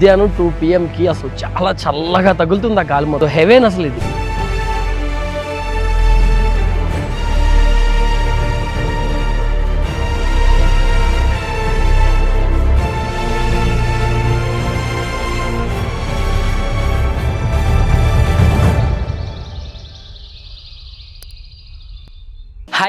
మధ్యాహ్నం two PM కి అసలు చాలా చల్లగా తగులుతుంది ఆ గాలి మొత్తం. హెవెన్ అసలు ఇది.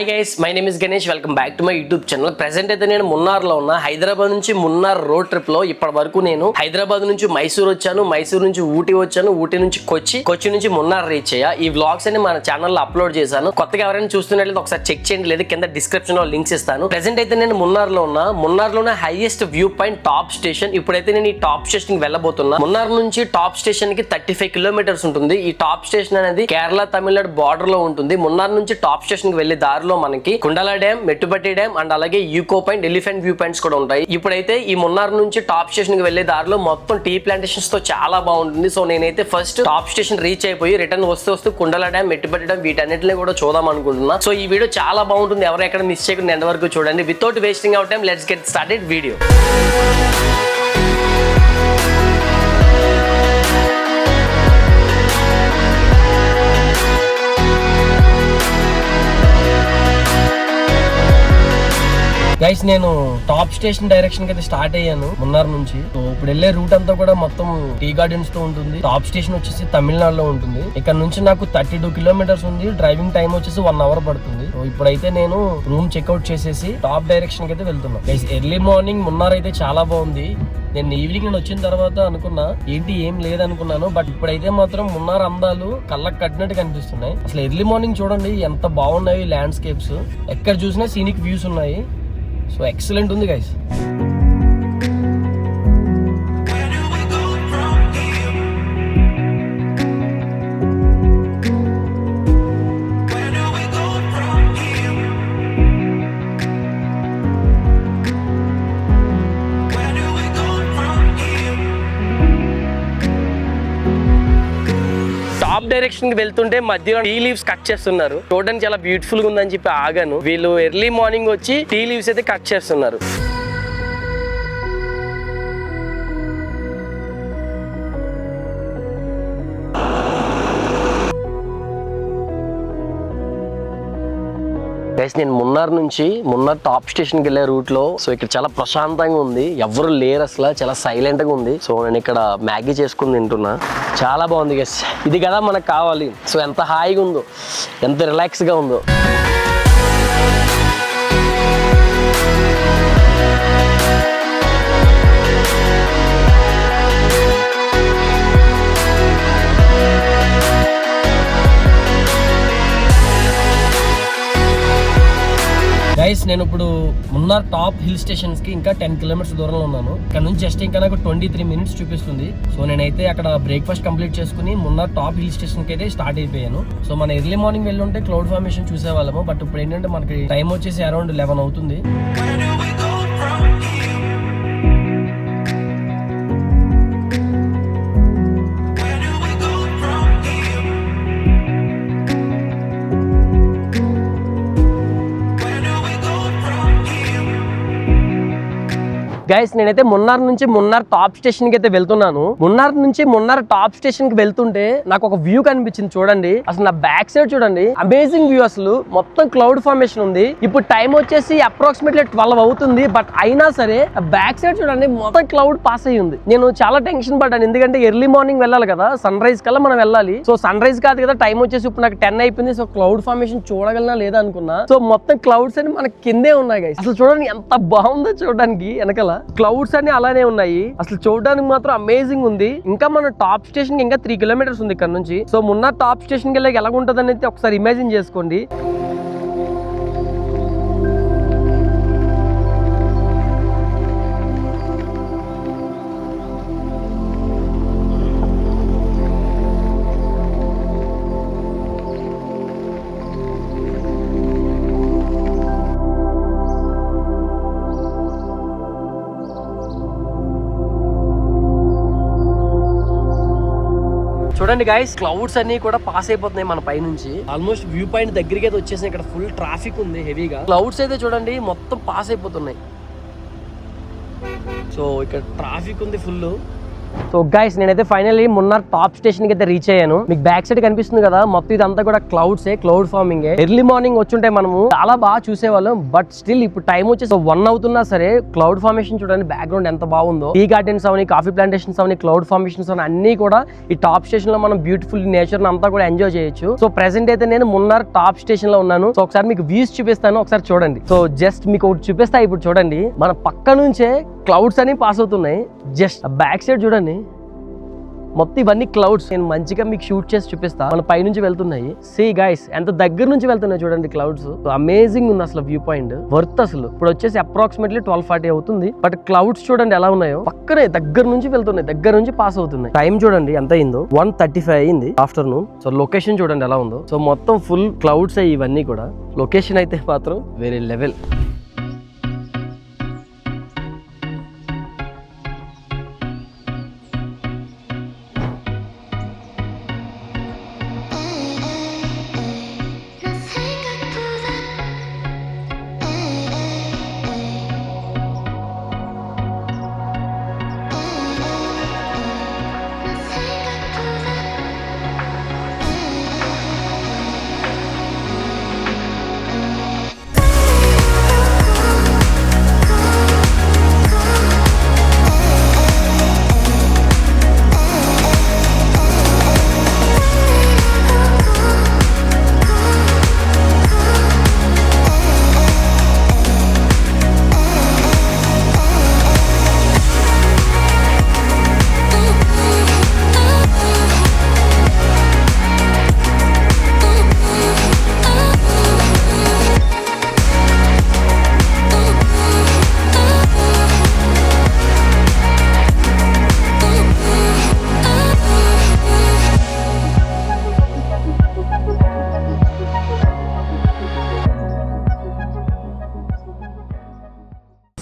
Hi guys my name is Ganesh welcome back to my YouTube channel present అయితే నేను మున్నార్లో ఉన్నా. హైదరాబాద్ నుంచి మున్నార్ రోడ్ ట్రిప్లో ఇప్పటి వరకు నేను హైదరాబాద్ నుంచి మైసూర్ వచ్చాను. మైసూర్ నుంచి ఊటీ వచ్చాను. ఊటీ నుంచి కొచ్చి కొచ్చి నుంచి మున్నార్ రీచ్ అయ్యా. ఈ వ్లాగ్స్ అని మన ఛానల్లో అప్లోడ్ చేశాను. కొత్తగా ఎవరైనా చూస్తున్నట్లయితే ఒకసారి చెక్ చేయండి. లేదా కింద డిస్క్రిప్షన్లో లింక్స్ ఇస్తాను. ప్రెసెంట్ అయితే నేను మున్నార్లో ఉన్న. ఉన్నా highest view point top station ఇప్పుడైతే నేను ఈ టాప్ స్టేషన్కి వెళ్ళబోతున్నా. మున్నార్ నుంచి టాప్ స్టేషన్కి థర్టీ ఫైవ్ కిలోమీటర్స్ ఉంటుంది. ఈ టాప్ స్టేషన్ అనేది కేరళ తమిళనాడు బార్డర్లో ఉంటుంది. మున్నార్ నుంచి టాప్ స్టేషన్కి వెళ్ళే దారిలో మనకి Kundala dam Mattupetty dam and అలాగే echo point elephant view points కూడా ఉంటాయి. ఇప్పుడైతే ఈ మున్నార్ నుంచి టాప్ స్టేషన్కి వెళ్ళే దారిలో మొత్తం టీ ప్లాంటేషన్స్తో చాలా బాగుంటుంది. సో నేనైతే ఫస్ట్ టాప్ స్టేషన్ రీచ్ అయిపోయి రిటర్న్ వస్తూ వస్తూ కుండల డ్యామ్ మెట్టుపట్టి డ్యామ్ వీటన్నిటిని కూడా చూద్దాం అనుకుంటున్నా. సో ఈ వీడియో చాలా బాగుంటుంది. ఎవరు ఎక్కడ మిస్ చేయకుండా ఎంతవరకు చూడండి. Without wasting out time let's get started video guys నేను టాప్ స్టేషన్ డైరెక్షన్కి అయితే స్టార్ట్ అయ్యాను మున్నార్ నుంచి. సో ఇప్పుడు వెళ్ళే రూట్ అంతా కూడా మొత్తం టీ గార్డెన్స్తో ఉంటుంది. టాప్ స్టేషన్ వచ్చేసి తమిళనాడులో ఉంటుంది. ఇక్కడ నుంచి నాకు థర్టీ టూ కిలోమీటర్స్ ఉంది. డ్రైవింగ్ టైం వచ్చేసి వన్ అవర్ పడుతుంది. సో ఇప్పుడైతే నేను రూమ్ చెక్అవుట్ చేసేసి టాప్ డైరెక్షన్కి అయితే వెళ్తున్నాను గైస్ ఎర్లీ మార్నింగ్ మున్నార్ అయితే చాలా బాగుంది. నేను ఈవినింగ్ నేను వచ్చిన తర్వాత అనుకున్నా ఏంటి ఏం లేదనుకున్నాను బట్ ఇప్పుడైతే మాత్రం మున్నార్ అందాలు కళ్ళకు కట్టినట్టు కనిపిస్తున్నాయి. అసలు ఎర్లీ మార్నింగ్ చూడండి ఎంత బాగున్నాయి ల్యాండ్స్కేప్స్ ఎక్కడ చూసినా సీనిక్ వ్యూస్ ఉన్నాయి. సో ఎక్సలెంట్ ఉంది గైస్ డైరెక్షన్కి వెళ్తుంటే మధ్యలో టీ లీవ్స్ కట్ చేస్తున్నారు. చూడడానికి చాలా బ్యూటిఫుల్గా ఉందని చెప్పి ఆగాను. వీళ్ళు ఎర్లీ మార్నింగ్ వచ్చి టీ లీవ్స్ అయితే కట్ చేస్తున్నారు. గైస్ నేను మున్నార్ నుంచి మున్నార్ టాప్ స్టేషన్కి వెళ్ళే రూట్లో సో ఇక్కడ చాలా ప్రశాంతంగా ఉంది. ఎవరు లేరు అసలు చాలా సైలెంట్గా ఉంది. సో నేను ఇక్కడ మ్యాగీ చేసుకుని తింటున్నా. చాలా బాగుంది గైస్ ఇది కదా మనకు కావాలి. సో ఎంత హాయిగా ఉందో ఎంత రిలాక్స్గా ఉందో. గైస్ నేను ఇప్పుడు మున్నార్ టాప్ హిల్ స్టేషన్స్కి ఇంకా టెన్ కిలోమీటర్స్ దూరంలో ఉన్నాను. ఇక్కడ నుంచి జస్ట్ ఇంకా నాకు ట్వంటీ త్రీ మినిట్స్ చూపిస్తుంది. సో నేనైతే అక్కడ బ్రేక్ఫాస్ట్ కంప్లీట్ చేసుకుని మున్నార్ టాప్ హిల్ స్టేషన్కి అయితే స్టార్ట్ అయిపోయాను. సో మన ఎర్లీ మార్నింగ్ వెళ్ళి ఉంటే క్లౌడ్ ఫార్మేషన్ చూసేవాళ్ళము. బట్ ఇప్పుడు ఏంటంటే మనకి టైం వచ్చేసి అరౌండ్ లెవెన్ అవుతుంది. గైస్ నేనైతే మున్నార్ నుంచి మున్నార్ టాప్ స్టేషన్కి అయితే వెళ్తున్నాను. మున్నార్ నుంచి మున్నార్ టాప్ స్టేషన్కి వెళ్తుంటే నాకు ఒక వ్యూ కనిపించింది చూడండి. అసలు నా బ్యాక్ సైడ్ చూడండి. అమేజింగ్ వ్యూ అసలు. మొత్తం క్లౌడ్ ఫార్మేషన్ ఉంది. ఇప్పుడు టైం వచ్చేసి అప్రాక్సిమేట్లీ ట్వెల్వ్ అవుతుంది. బట్ అయినా సరే బ్యాక్ సైడ్ చూడండి మొత్తం క్లౌడ్ పాస్ అయ్యి ఉంది. నేను చాలా టెన్షన్ పడ్డాను. ఎందుకంటే ఎర్లీ మార్నింగ్ వెళ్ళాలి కదా. సన్ రైజ్ కల్లా మనం వెళ్ళాలి. సో సన్ రైజ్ కాదు కదా టైం వచ్చేసి ఇప్పుడు నాకు టెన్ అయిపోయింది. సో క్లౌడ్ ఫార్మేషన్ చూడగలనా లేదా అనుకున్నా. సో మొత్తం క్లౌడ్స్ అని మనకి కిందే ఉన్నాయి అసలు చూడండి ఎంత బాగుందో చూడడానికి వెనకాల. క్లౌడ్స్ అన్ని అలానే ఉన్నాయి. అసలు చూడడానికి మాత్రం అమేజింగ్ ఉంది. ఇంకా మన టాప్ స్టేషన్ ఇంకా త్రీ కిలోమీటర్స్ ఉంది ఇక్కడ నుంచి. సో మొన్న టాప్ స్టేషన్కి వెళ్ళి ఎలా ఉంటుంది అనేది ఒకసారి ఇమాజిన్ చేసుకోండి. చూడండి గాయస్ క్లౌడ్స్ అన్ని కూడా పాస్ అయిపోతున్నాయి మన పై నుంచి. ఆల్మోస్ట్ వ్యూ పాయింట్ దగ్గరికి అయితే వచ్చేసి ఇక్కడ ఫుల్ ట్రాఫిక్ ఉంది హెవీగా క్లౌడ్స్ అయితే చూడండి మొత్తం పాస్ అయిపోతున్నాయి. సో ఇక్కడ ట్రాఫిక్ ఉంది ఫుల్ సో గైస్ నేనైతే ఫైనల్లీ మొన్న టాప్ స్టేషన్కి అయితే రీచ్ అయ్యాను. మీకు బ్యాక్ సైడ్ కనిపిస్తుంది కదా మొత్తం ఇదంతా కూడా clouds cloud farming early morning వచ్చుంటే మనము చాలా బాగా చూసేవాళ్ళం బట్ స్టిల్ ఇప్పుడు టైం వచ్చేసి వన్ అవుతున్నా సరే క్లౌడ్ ఫార్మేషన్ చూడండి బ్యాక్గ్రౌండ్ ఎంత బాగుందో. టీ గార్డెన్స్ అవని కాఫీ ప్లాంటేషన్స్ అవని క్లౌడ్ ఫార్మేషన్స్ అవని అన్ని కూడా ఈ టాప్ స్టేషన్లో మనం బ్యూటిఫుల్ నేచర్ అంతా కూడా ఎంజాయ్ చేయొచ్చు. సో ప్రెసెంట్ అయితే నేను మున్నార్ టాప్ స్టేషన్లో ఉన్నాను. సో ఒకసారి మీకు వ్యూస్ చూపిస్తాను ఒకసారి చూడండి. సో జస్ట్ మీకు ఒకటి చూపిస్తా ఇప్పుడు చూడండి. మన పక్క నుంచే క్లౌడ్స్ అని పాస్ అవుతున్నాయి. జస్ట్ బ్యాక్ సైడ్ చూడండి. మొత్తం ఇవన్నీ క్లౌడ్స్ నేను మంచిగా మీకు షూట్ చేసి చూపిస్తా. మన పై నుంచి వెళ్తున్నాయి. సీ గైస్ ఎంత దగ్గర నుంచి వెళ్తున్నాయి చూడండి క్లౌడ్స్ అమేజింగ్ ఉంది అసలు వ్యూ పాయింట్ వర్త్ అసలు. ఇప్పుడు వచ్చేసి అప్రాక్సిమేట్లీ ట్వెల్వ్ ఫార్టీ అవుతుంది. బట్ క్లౌడ్స్ చూడండి ఎలా ఉన్నాయో. పక్కనే దగ్గర నుంచి వెళ్తున్నాయి. దగ్గర నుంచి పాస్ అవుతున్నాయి. టైం చూడండి ఎంత అయిందో. వన్ థర్టీ ఫైవ్ అయింది ఆఫ్టర్నూన్ సో లొకేషన్ చూడండి ఎలా ఉందో. సో మొత్తం ఫుల్ క్లౌడ్స్ అయ్యి ఇవన్నీ కూడా. లొకేషన్ అయితే మాత్రం వేరే లెవెల్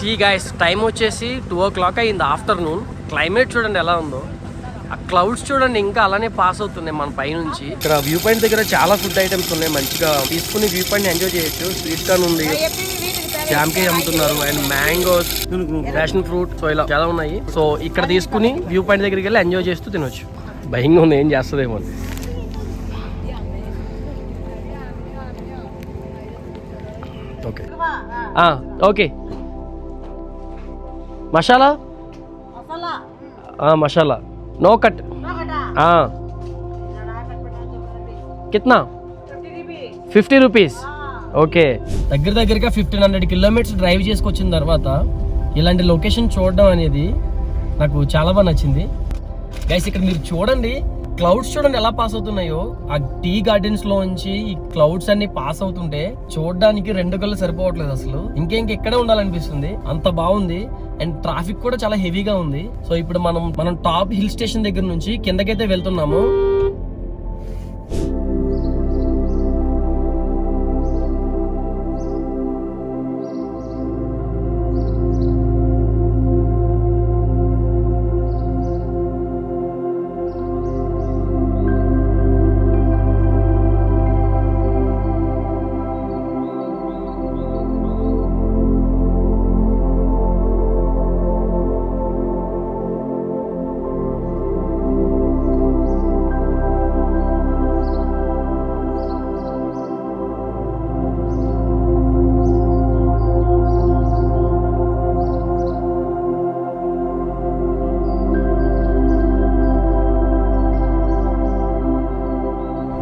సీ గైస్ టైం వచ్చేసి టూ ఓ క్లాక్ అయింది ఆఫ్టర్నూన్. క్లైమేట్ చూడండి ఎలా ఉందో. ఆ క్లౌడ్స్ చూడండి ఇంకా అలానే పాస్ అవుతున్నాయి మన పైనుంచి ఇక్కడ వ్యూ పాయింట్ దగ్గర చాలా ఫుడ్ ఐటమ్స్ ఉన్నాయి. మంచిగా తీసుకుని వ్యూ పాయింట్ ఎంజాయ్ చేయొచ్చు. స్వీట్ కార్న్ ఉంది. జామ్కే అమ్ముతున్నారు. And mangoes passion fruit so ఇలా చాలా ఉన్నాయి. సో ఇక్కడ తీసుకుని వ్యూ పాయింట్ దగ్గరికి వెళ్ళి ఎంజాయ్ చేస్తూ తినొచ్చు. భయంగా ఉంది. ఏం చేస్తుందేమో అని. ఓకే ఆ, ఓకే మసాలా? ఆ, మసాలా. No cut. ఆ. కిత్నా? Fifty rupees. ఓకే. దగ్గర దగ్గరగా ఫిఫ్టీన్ హండ్రెడ్ కిలోమీటర్స్ డ్రైవ్ చేసుకొచ్చిన తర్వాత ఇలాంటి లొకేషన్ చూడడం అనేది నాకు చాలా బాగా నచ్చింది. గైస్ ఇక్కడ మీరు చూడండి. క్లౌడ్స్ చూడండి ఎలా పాస్ అవుతున్నాయో. ఆ టీ గార్డెన్స్లో నుంచి ఈ క్లౌడ్స్ అన్ని పాస్ అవుతుంటే చూడడానికి రెండు కళ్ళు సరిపోవట్లేదు అసలు. ఇంకేంక ఇక్కడే ఉండాలనిపిస్తుంది. అంత బాగుంది. అండ్ ట్రాఫిక్ కూడా చాలా హెవీగా ఉంది. సో ఇప్పుడు మనం మనం టాప్ హిల్ స్టేషన్ దగ్గర నుంచి కిందకైతే వెళ్తున్నాము.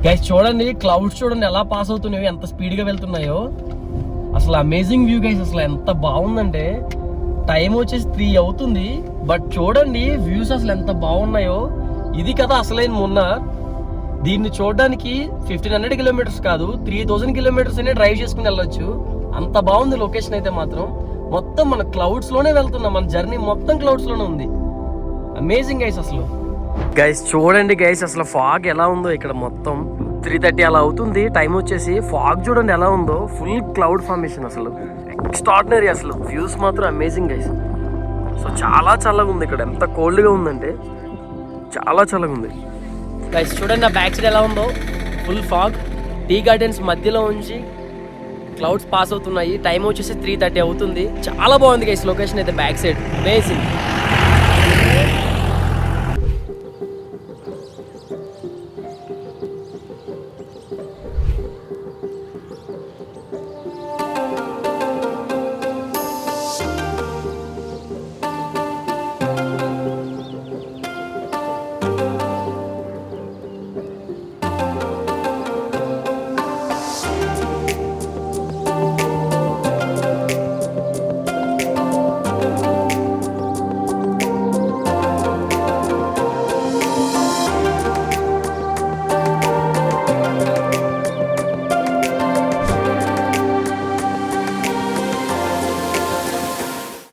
గైస్ చూడండి క్లౌడ్స్ చూడండి ఎలా పాస్ అవుతున్నాయో ఎంత స్పీడ్గా వెళ్తున్నాయో. అసలు అమేజింగ్ వ్యూ గైస్ అసలు ఎంత బాగుందంటే టైం వచ్చేసి త్రీ అవుతుంది. బట్ చూడండి వ్యూస్ అసలు ఎంత బాగున్నాయో. ఇది కదా అసలైన మొన్న. దీన్ని చూడడానికి ఫిఫ్టీన్ హండ్రెడ్ కిలోమీటర్స్ కాదు త్రీ థౌజండ్ కిలోమీటర్స్ అనే డ్రైవ్ చేసుకుని వెళ్ళొచ్చు. అంత బాగుంది లొకేషన్ అయితే మాత్రం. మొత్తం మన క్లౌడ్స్లోనే వెళ్తున్నాం. మన జర్నీ మొత్తం క్లౌడ్స్లోనే ఉంది. అమేజింగ్ గైస్ అసలు. గైస్ చూడండి గైస్ అసలు ఫాగ్ ఎలా ఉందో ఇక్కడ మొత్తం. త్రీ థర్టీ అలా అవుతుంది. టైం వచ్చేసి ఫాగ్ చూడండి ఎలా ఉందో. ఫుల్ క్లౌడ్ ఫార్మేషన్ అసలు. ఎక్స్ట్రాడినరీ అసలు. వ్యూస్ మాత్రం అమేజింగ్ గైస్ సో చాలా చల్లగా ఉంది ఇక్కడ. ఎంత కోల్డ్గా ఉందంటే. చాలా చల్లగా ఉంది. గైస్ చూడండి నా బ్యాక్ సైడ్ ఎలా ఉందో. ఫుల్ ఫాగ్ టీ గార్డెన్స్ మధ్యలో ఉంచి క్లౌడ్స్ పాస్ అవుతున్నాయి. టైం వచ్చేసి త్రీ థర్టీ అవుతుంది. చాలా బాగుంది గైస్ లొకేషన్ అయితే బ్యాక్ సైడ్ అమేజింగ్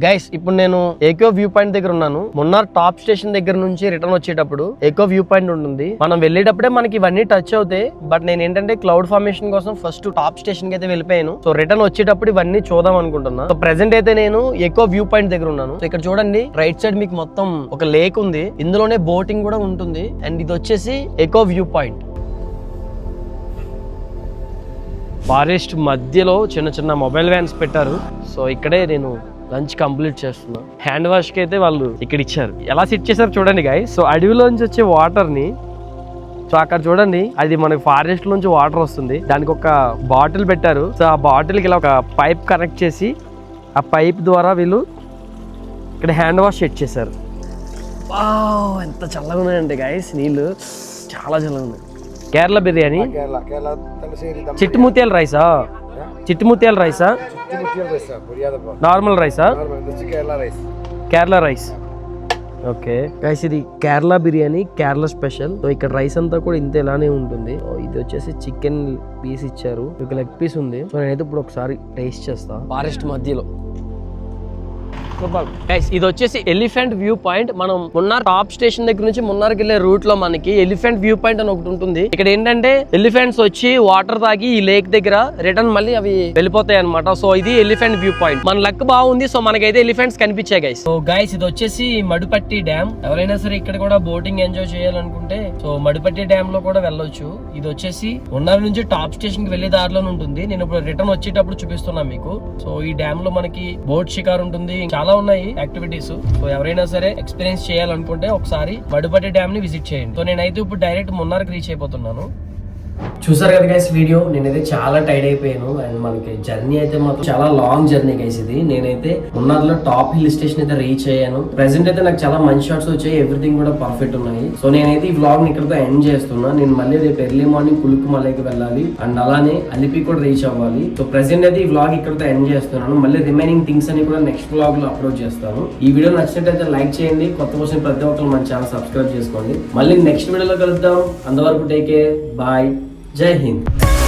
గైస్ ఇప్పుడు నేను ఏకో వ్యూ పాయింట్ దగ్గర ఉన్నాను. మున్నార్ టాప్ స్టేషన్ దగ్గర నుంచి రిటర్న్ వచ్చేటప్పుడు ఏకో వ్యూ పాయింట్ ఉంటుంది. మనం వెళ్ళేటప్పుడే మనకి ఇవన్నీ టచ్ అవుతాయి. బట్ నేను ఏంటంటే క్లౌడ్ ఫార్మేషన్ కోసం ఫస్ట్ టాప్ స్టేషన్కి అయితే వెళ్ళిపోయాను. సో రిటర్న్ వచ్చేటప్పుడు ఇవన్నీ చూద్దాం అనుకుంటున్నా. సో ప్రెసెంట్ అయితే నేను ఎక్కువ వ్యూ పాయింట్ దగ్గర ఉన్నాను. సో ఇక్కడ చూడండి రైట్ సైడ్ మీకు మొత్తం ఒక లేక్ ఉంది. ఇందులోనే బోటింగ్ కూడా ఉంటుంది. అండ్ ఇది వచ్చేసి ఎకో వ్యూ పాయింట్ ఫారెస్ట్ మధ్యలో చిన్న చిన్న మొబైల్ వ్యాన్స్ పెట్టారు. సో ఇక్కడే నేను లంచ్ కంప్లీట్ చేస్తున్నా. హ్యాండ్ వాష్కి అయితే వాళ్ళు ఇక్కడ ఇచ్చారు. ఎలా సెట్ చేశారు చూడండి గాయ సో అడవిలో నుంచి వచ్చే వాటర్ని సో అక్కడ చూడండి అది మనకి ఫారెస్ట్ నుంచి వాటర్ వస్తుంది. దానికి ఒక బాటిల్ పెట్టారు. సో ఆ బాటిల్కి ఇలా ఒక పైప్ కనెక్ట్ చేసి ఆ పైప్ ద్వారా వీళ్ళు ఇక్కడ హ్యాండ్ వాష్ సెట్ చేశారు. ఎంత చల్లగా ఉన్నాయండి గాయస్ నీళ్ళు. చాలా చల్లగా ఉన్నాయి. కేరళ బిర్యానీ. చిట్టుముత్యాల రైసా చిట్టుముత్యాల రైసా? నార్మల్ రైసా? కేరళ రైస్. ఓకే. గైస్ ఇది కేరళ బిర్యానీ కేరళ స్పెషల్. సో ఇక్కడ రైస్ అంతా కూడా ఇంత ఇలానే ఉంటుంది. ఇది వచ్చేసి చికెన్ పీస్ ఇచ్చారు. ఒక లెగ్ పీస్ ఉంది. సో నేనైతే ఇప్పుడు ఒకసారి టేస్ట్ చేస్తా. ఫారెస్ట్ మధ్యలో. గైస్ ఇది వచ్చేసి ఎలిఫెంట్ వ్యూ పాయింట్ మనం మున్నార్ టాప్ స్టేషన్ దగ్గర నుంచి మున్నార్కి వెళ్ళే రూట్లో మనకి ఎలిఫెంట్ వ్యూ పాయింట్ అని ఒకటి ఉంటుంది. ఇక్కడ ఏంటంటే ఎలిఫెంట్స్ వచ్చి వాటర్ తాగి ఈ లేక్ దగ్గర రిటర్న్ మళ్ళీ అవి వెళ్ళిపోతాయి అనమాట సో ఇది ఎలిఫెంట్ వ్యూ పాయింట్ మన లక్ బాగుంది సో మనకైతే ఎలిఫెంట్స్ కనిపించాయి గైస్ సో గైస్ ఇది వచ్చేసి మడుపట్టి డ్యామ్ ఎవరైనా సరే ఇక్కడ కూడా బోటింగ్ ఎంజాయ్ చేయాలనుకుంటే సో మడుపట్టి డ్యామ్లో కూడా వెళ్ళొచ్చు. ఇది వచ్చేసి మున్నార్ నుంచి టాప్ స్టేషన్కి వెళ్ళే దారిలో ఉంటుంది. నేను ఇప్పుడు రిటర్న్ వచ్చేటప్పుడు చూపిస్తున్నా మీకు. సో ఈ డ్యామ్లో మనకి బోట్ షికార్ ఉంటుంది చాలా ఉన్నాయి యాక్టివిటీస్. సో ఎవరైనా సరే ఎక్స్పీరియన్స్ చేయాలనుకుంటే ఒకసారి మడుపట్టి డ్యామ్ని విజిట్ చేయండి. సో నేనైతే ఇప్పుడు డైరెక్ట్ మున్నార్కి రీచ్ అయిపోతున్నాను. చూసారు కదా గైస్ వీడియో? నేనైతే చాలా టైర్డ్ అయిపోయాను. అండ్ మనకి జర్నీ అయితే మాత్రం చాలా లాంగ్ జర్నీ గైస్ ఇది. నేనైతే ఉన్నదిలో టాప్ హిల్ స్టేషన్ అయితే రీచ్ అయ్యాను. ప్రెసెంట్ అయితే నాకు చాలా మంచి షాట్స్ వచ్చాయి. ఎవ్రీథింగ్ కూడా పర్ఫెక్ట్ ఉన్నాయి. సో నేనైతే ఈ వ్లాగ్ ఇక్కడతో ఎండ్ చేస్తున్నా. నేను మళ్ళీ రేపు ఎర్లీ మార్నింగ్ కులుకు మలైకి వెళ్ళాలి. అండ్ అలానే అలిపి కూడా రీచ్ అవ్వాలి. సో ప్రెసెంట్ అయితే ఈ వ్లాగ్ ఇక్కడతో ఎండ్ చేస్తున్నాను. మళ్ళీ రిమైనింగ్ థింగ్స్ అని కూడా నెక్స్ట్ వ్లాగ్లో అప్లోడ్ చేస్తాను. ఈ వీడియో నచ్చినట్టయితే లైక్ చేయండి. కొత్త కోసం ప్రతి ఒక్కరు మన ఛానల్ సబ్స్క్రైబ్ చేసుకోండి. మళ్ళీ నెక్స్ట్ వీడియోలో కలుద్దాం. అంతవరకు టేక్ కేర్ బాయ్ जय हिंद।